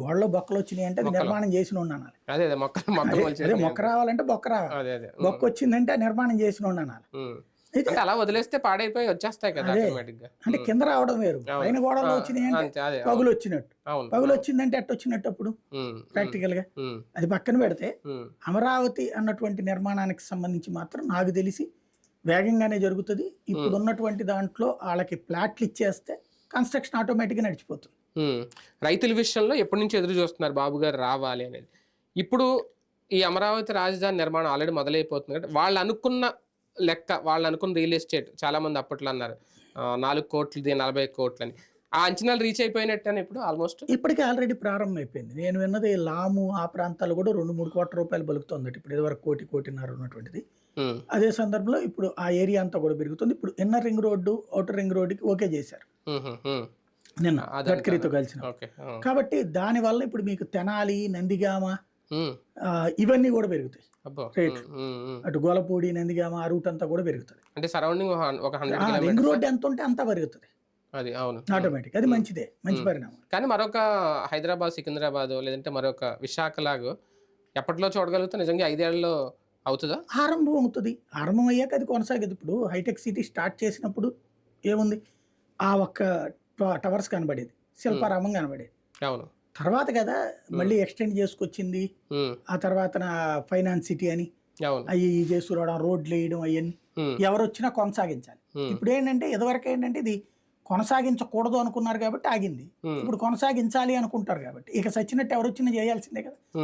గోడలో బొక్కలు వచ్చినాయి అంటే అది నిర్మాణం చేసిన అనాలి అదే అదే మొక్క రావాలంటే బొక్క రావాలి. బొక్క వచ్చిందంటే నిర్మాణం చేసిన అనాలి ఉమ్. అయితే అలా వదిలేస్తే పాడైపోయి వచ్చేస్తాయి కదా అంటే కింద రావడం వేరు. పైన గోడలో వచ్చినాయి అంటే పగులు వచ్చినట్టు. పగులు వచ్చిందంటే ఎట్ట వచ్చినట్టు అప్పుడు ప్రాక్టికల్గా అది పక్కన పెడితే అమరావతి అన్నటువంటి నిర్మాణానికి సంబంధించి మాత్రం నాకు తెలిసి వేగంగానే జరుగుతుంది. ఇప్పుడు ఉన్నటువంటి దాంట్లో వాళ్ళకి ప్లాట్లు ఇచ్చేస్తే కన్స్ట్రక్షన్ ఆటోమేటిక్గా నడిచిపోతుంది. రైతుల విషయంలో ఎప్పటి నుంచి ఎదురు చూస్తున్నారు బాబు గారు రావాలి అనేది? ఇప్పుడు ఈ అమరావతి రాజధాని నిర్మాణం ఆల్రెడీ మొదలైపోతుంది కదా వాళ్ళు అనుకున్న లెక్క వాళ్ళు అనుకున్న రియల్ ఎస్టేట్ చాలా మంది అప్పట్లో అన్నారు. నాలుగు కోట్లది నలభై కోట్లు అని ఆ అంచనాలు రీచ్ అయిపోయినట్టేనా ఇప్పుడు ఆల్మోస్ట్? ఇప్పటికే ఆల్రెడీ ప్రారంభం అయిపోయింది నేను విన్నది లాము ఆ ప్రాంతాలు కూడా రెండు మూడు కోట్ల రూపాయలు బలుకుతుంది ఇప్పుడు. ఇదివరకు కోటి కోటిన్నర ఉన్నటువంటిది. అదే సందర్భంలో ఇప్పుడు ఆ ఏరియా అంతా కూడా పెరుగుతుంది. ఇప్పుడు inner ring road outer ring రోడ్డుకి ఓకే చేశారు. నిన్న గడ్కరీతో కలిసిన. ఓకే కాబట్టి దానివల్ల ఇప్పుడు మీకు తెనాలి నందిగామ ఇవన్నీ కూడా పెరుగుతాయి. అటు గోలపూడి నందిగామ ఆ రూట్ అంతా కూడా పెరుగుతుంది అంటే సరౌండింగ్ ఒక రింగ్ రోడ్ ఎంత ఉంటే అంతా పెరుగుతుంది అది అవును. ఆటోమేటిక్. అది మంచిదే మంచి పరిణామం. కానీ మరొక హైదరాబాద్ సికింద్రాబాద్ లేదంటే మరొక విశాఖ లాగా ఎప్పట్లో చూడగలుగుతా? నిజంగా ఐదేళ్ళలో అవుతుందా? ఆరంభం అవుతుంది. ఆరంభం అయ్యాక అది కొనసాగదు. ఇప్పుడు హైటెక్ సిటీ స్టార్ట్ చేసినప్పుడు ఏముంది? ఆ ఒక్క టవర్స్ కనబడేది. శిల్పారామం కనబడేది. అవును. తర్వాత కదా మళ్ళీ ఎక్స్టెండ్ చేసుకొచ్చింది. ఆ తర్వాత ఫైనాన్స్ సిటీ అని అవి చేసుకురావడం రోడ్లు వేయడం అవన్నీ. ఎవరు వచ్చినా కొనసాగించాలి. ఇప్పుడు ఏంటంటే ఇదివరకు ఏంటంటే ఇది కొనసాగించకూడదు అనుకున్నారు కాబట్టి ఆగింది. ఇప్పుడు కొనసాగించాలి అనుకుంటారు కాబట్టి. ఇక సచ్చినట్టు ఎవరు వచ్చినా చేయాల్సిందే కదా.